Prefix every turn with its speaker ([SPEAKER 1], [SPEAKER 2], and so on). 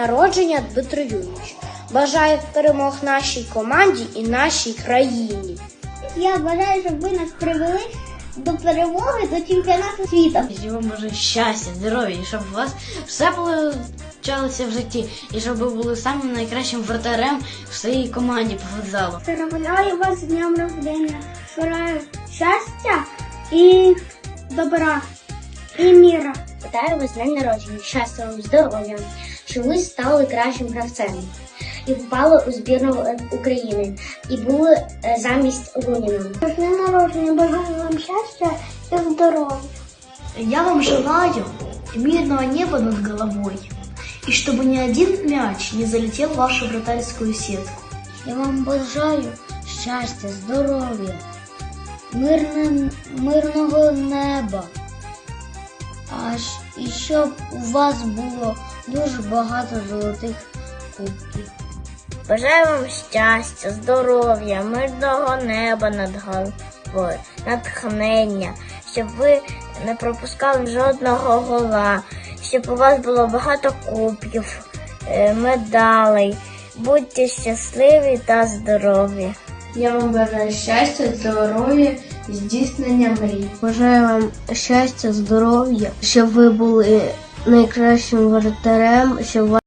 [SPEAKER 1] народження, Дмитро Юрійович. Бажаю перемог нашій команді і нашій країні.
[SPEAKER 2] Я бажаю, щоб ви нас привели до перемоги до чемпіонату світу.
[SPEAKER 3] Вам бажаю щастя, здоров'я, і щоб у вас все получалося в житті, і щоб ви були самим найкращим вратарем в своїй команді по футзалу.
[SPEAKER 2] Поздравляю вас з днем рождения. Бажаю щастя і добра, і міра.
[SPEAKER 4] Вітаю вас з днем народження, щастя вам, здоров'я, щоб ви стали кращим гравцем і попали у збірну України і були е, замість Луніна.
[SPEAKER 2] З днем народження бажаю вам щастя і здоров'я.
[SPEAKER 3] Я вам желаю мирного неба над головой, и чтобы ни один мяч не залетел в вашу вратарскую сетку.
[SPEAKER 4] Я вам бажаю щастя, здоров'я, мирне, мирного неба. А щоб у вас було дуже багато золотих кубків.
[SPEAKER 5] Бажаю вам щастя, здоров'я, мирного неба над головою, натхнення, щоб ви не пропускали жодного гола, щоб у вас було багато кубків, е, медалей. Будьте щасливі та здорові.
[SPEAKER 1] Я вам бажаю щастя, здоров'я, здійснення мрій.
[SPEAKER 4] Бажаю вам щастя, здоров'я, щоб ви були найкращим воротарем, щоб